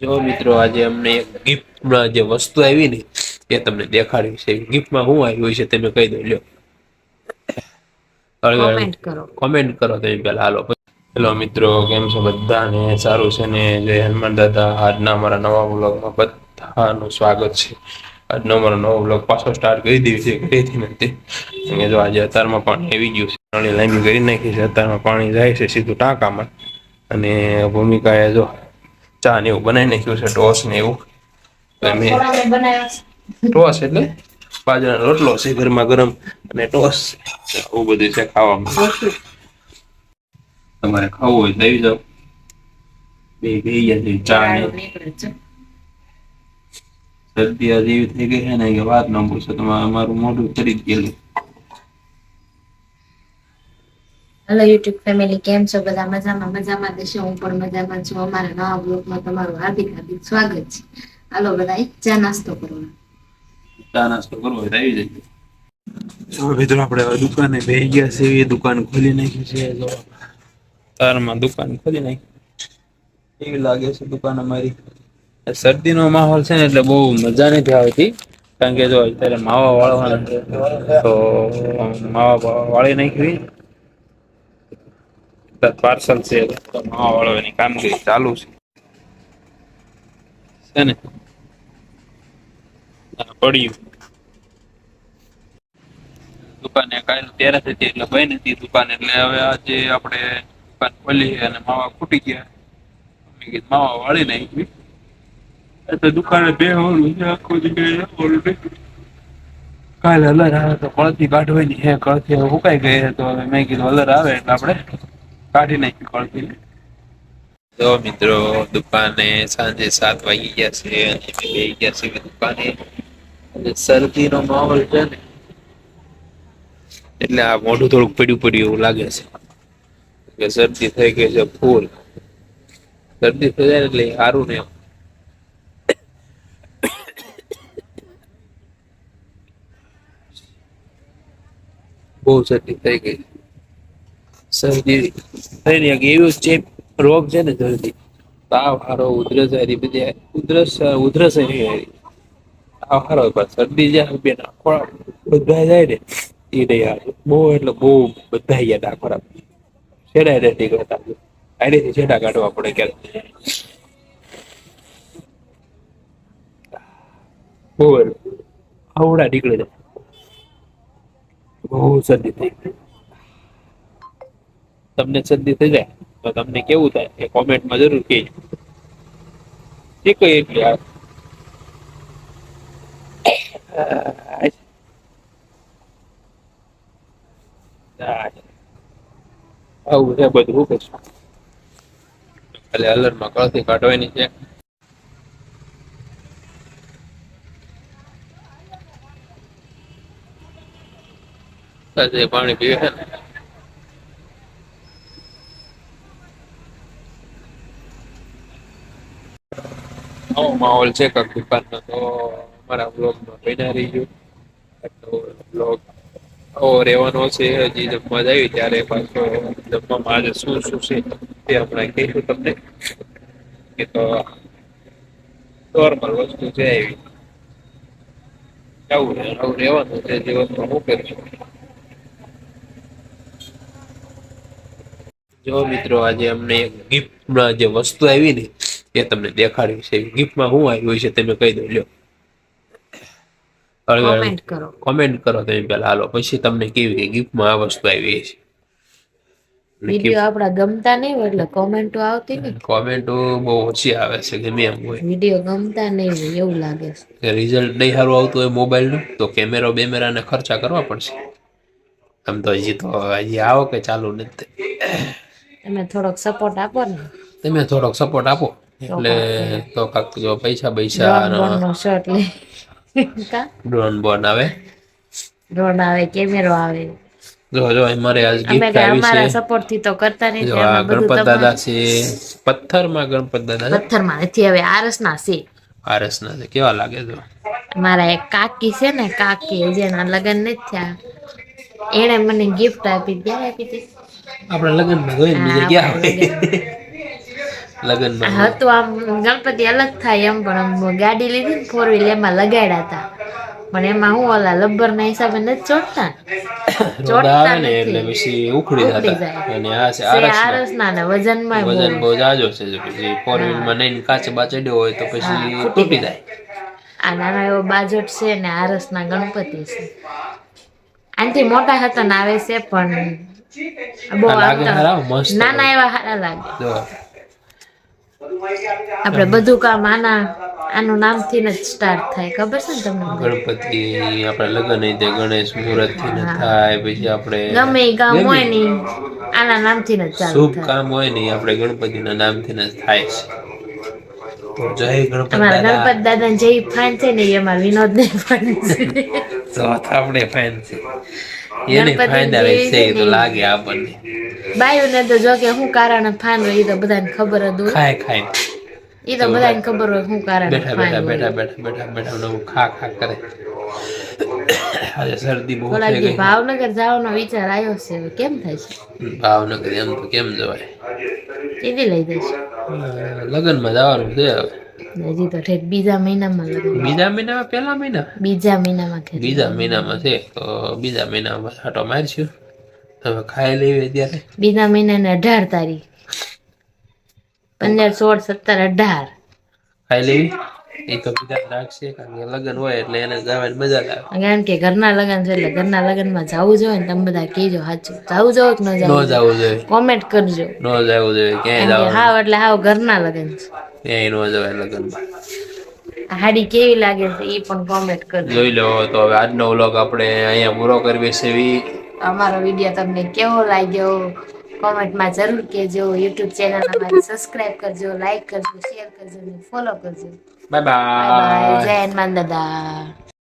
જો મિત્રો આજે અમને એક ગિફ્ટમાં જે વસ્તુ આવી ને એ તમને દેખાડવી છે. ગિફ્ટમાં શું આવ્યું છે તમે કહી દો લ્યો કોમેન્ટ કરો. કોમેન્ટ કરો તમે પહેલા. હાલો. હેલો મિત્રો કેમ છો બધાને? સારું છે ને? જય હનુમાન દાદા. આજના અમારા નવા બ્લોગમાં બધાનું સ્વાગત છે. આજનો અમારો નવો બ્લોગ પાછો સ્ટાર્ટ કરી દીધી છે. ઘરેથી નથી. અને જો આજે અત્યારમાં પાણી આવી ગયું છે. પાણી લાંબી કરી નાખી છે. અત્યારમાં પાણી જાય છે સીધું ટાંકામાં. અને ભૂમિકાએ જો ચા ને એવું બનાવી નાખ્યું છે ટોસ ને એવું. ટોસ એટલે? બાજરાનો રોટલો છે ગરમા ગરમ અને ટોસ. છે આવું બધું છે ખાવામાં. તમારે ખાવું હોય લઈ જાઓ. બે બે છે ચા ને શરદી આજે એવી થઈ ગઈ છે ને કે વાત ન પૂછો તમારે અમારું મોઢું ચડી જ ગયેલું. હેલો યુટ્યુબ ફેમિલી કેમ છો? બધા મજામાં? મજામાં દેશો હું પણ મજામાં છું. અમારા નવા બ્લોગમાં તમારું હાર્દિક હાર્દિક સ્વાગત છે. હાલો બધા ચા નાસ્તો કરો ચા નાસ્તો કરવો હોય આવી જાય મિત્રો આપણે હવે દુકાને બેસી ગયા છે. દુકાન ખોલી નાખી છે. જો તારમાં દુકાન ખોલી નાખી. એવી લાગે છે દુકાન અમારી. શરદીનો માહોલ છે ને એટલે બહુ મજા નથી આવતી. કારણ કે જો અત્યારે માવા વાળવાના તો માવા વાળી નાખી પાર્સલ છે તો માવા વાળવાની કામગીરી ચાલુ છે. છે ને? પડ્યું. દુકાને કાલે તેરસ હતી એટલે બંધ હતી દુકાન એટલે હવે આજે આપણે દુકાન ખોલી અને માવા ખૂટી ગયા. મેં કીધું માવા વાળી નાખી એટલે દુકાને બે હોલું છે, આખો જગ્યાએ હોલું નહીં કાલે અલર આવે તો કળથી કાઢવાની હે કળથી હવે સુકાઈ ગઈ તો હવે મેં કીધું અલર આવે એટલે આપણે કાઢી નાખી કળથી તો મિત્રો, દુકાને સાંજે સાત વાગી ગયા છે અને અમે બે ગયા છે દુકાને. શરદીનો માહોલ છે ને, એટલે આ મોઢું થોડુંક પડ્યું પડ્યું એવું લાગે છે. કે શરદી થઈ ગઈ છે ફૂલ. શરદી થઈ જાય એટલે સારું ને બહુ શરદી થઈ ગઈ શરદી થઈને એવું ચેપ રોગ છે ને જલ્દી. તાવ હારો, ઉધરસ હારી, બધી ઉધરસ ઉધરસ નહીં હારી. તાવ હારો, પણ શરદી જાય બે નાખોડા બધા જાય ને એ નહીં હારું બહુ એટલે બહુ બધા ગયા ડાકોરા છેડા નથી કરતા આડેથી છેડા કાઢવા પડે ક્યારે બહુ આવડા નીકળે છે. બહુ શરદી થઈ ગઈ. તમને સંધિ થઈ જાય, તો તમને કેવું થાય એ કોમેન્ટમાં જરૂર કહેજો. કઈ એટલે આ આવું છે બધું શું કહેશું? એટલે અલરમાં કળથી કાઢવાની છે. પાણી પીવે ને માહોલ છે, કાંક દુકાનનો તો અમારા બ્લોગમાં બન્યા રહીજો. તો બ્લોગ રહેવાનો છે, હજી જમવા જાય, ત્યારે પાછો જમવામાં આજે શું શું છે તે હમણાં કહીશું તમને. કે તો નોર્મલ વસ્તુ છે એવી. આવું આવું રહેવાનું છે દિવસમાં હું કરીશું જો મિત્રો, આજે અમને ગિફ્ટમાં જે વસ્તુ આવી ને એ તમને દેખાડ્યું છે. ગિફ્ટમાં શું આવ્યું છે તમે કહી દો. લ્યો. કોમેન્ટ કરો. કોમેન્ટ કરો તમે પેલા હાલો પછી તમને કેવી ગિફ્ટમાં આ વસ્તુ આવી છે. વીડિયો આપડા ગમતા નહીં હોય એટલે કોમેન્ટો આવતી નહીં. કોમેન્ટો બહુ ઓછી આવે છે ગમે એમ હોય. વીડિયો ગમતા નહીં હોય એવું લાગે છે. રિઝલ્ટ નહીં સારું આવતું હોય મોબાઈલનું તો કેમેરો બેમેરાને ખર્ચા કરવા પડશે. આમ તો હજી તો હજી આવો કે ચાલુ નથી. તમે થોડોક સપોર્ટ આપો ને. તમે થોડોક સપોર્ટ આપો. એટલે તો કાક જો પૈસા પૈસા ડ્રોન બોન આવે. ડ્રોન આવે કેમેરો આવે. જો જો અમારે આજ અમારા છે. સપોર્ટથી તો કરતા નહીં જો એટલે આ અમે બધું ગણપત દાદા તમારા છે. પથ્થરમાં ગણપત દાદા પથ્થરમાં નથી હવે આરસ ના છે. આરસ ના છે. કેવા લાગે છે મારા એક કાકી છે ને કાકી જેના લગ્ન નથી થયા. એણે મને ગિફ્ટ આપી આપી હતી? આપણે લગ્નમાં જોઈએ ને બીજે હા, હોય? લગ્નમાં તો આમ ગણપતિ અલગ થાય એમ પણ આમ ગાડી લીધી ને ફોર વ્હીલ એમાં લગાડ્યા હતા. પણ એમાં હું ઓલા લબ્બર ના હિસાબે નથી ચોટતા ચોટતા ને એટલે પછી ઉખડી જતા. અને આ છે આરસ ના ને વજનમાં વજન બહુ જાજો છે જો પછી ફોર વ્હીલમાં નહીં કાચે બાચડ્યો હોય તો પછી તૂટી જાય. આ નાનો એવો બાજોટ છે ને આરસના ગણપતિ છે. આનાથી મોટા હતા ને આવે છે પણ બહુ નાના એવા સારા લાગે. આપણે બધું કામ આના આનું નામથી જ સ્ટાર્ટ થાય. ખબર છે ને તમને ગણપતિ આપણે લગ્ન તે ગણેશ મુહૂર્તથી થાય પછી આપણે ગમે એ કામ હોય ને આના નામથી જ ચાલુ શુભ કામ હોય ને આપણે ગણપતિના નામથી જ થાય છે. જય ગણપતિ દાદા. ગણપત દાદા જે ફાન છે ને એમાં વિનોદ ને ફાન છે. તો આપણે ફાઇન છે. એને ફાયદા જેવી એ તો છે ને. લાગે આપણને. બાયુને તો જો કે શું કારણ ફાન હોય એ તો બધાને ખબર જ હોય. ખાય ખાય. એ તો બધાને ખબર હોય શું કારણ બેઠા બેઠા બેઠા બેઠા બેઠા બેઠા નવું ખા ખા કરે. આજે શરદી બહુ થઈ ગઈ. ભાવનગર જવાનો વિચાર આવ્યો છે કેમ થાય છે? ભાવનગર એમ તો કેમ જવાય? કીધી લઈ જઈશ. અ, લગ્નમાં જવાનું છે હવે. હજી તો ઠેઠ બીજા મહિનામાં લગ્ન બીજા મહિનામાં પહેલા મહિના? બીજા મહિનામાં બીજા મહિનામાં છે તો બીજા મહિનામાં છાંટો મારશું. તમે ખાઈ લેવી ત્યારે બીજા મહિનાને અઢાર તારીખ. પંદર સોળ સત્તર અઢાર. ખાઈ લેવી? એ તો બીજા રાખશે કારણ કે લગ્ન હોય એટલે એને જવાની મજા આવે. કારણ કે ઘરના લગ્ન છે એટલે ઘરના લગ્નમાં જવું જોઈએ ને તમે બધા કહેજો સાચું. જવું જોઈએ કે ન ન જવું જવું જોઈએ. કોમેન્ટ કરજો. ન જવું જોઈએ ક્યાંય હાવ એટલે હાવ ઘરના લગ્ન છે. ક્યાંય ન જવાય લગ્નમાં. હાડી કેવી લાગે છે એ પણ કોમેન્ટ કરજો. જોઈ લો તો હવે આજનો વ્લોગ આપણે અહીંયા પૂરો કરવી છે અમારો વીડિયો તમને કેવો લાગ્યો? કોમેન્ટમાં જરૂર કહેજો યુટ્યુબ ચેનલ અમારી સબસ્ક્રાઇબ કરજો લાઈક કરજો શેર કરજો અને ફોલો કરજો. બાય બાય બાય બાય જય હનુમાન દાદા.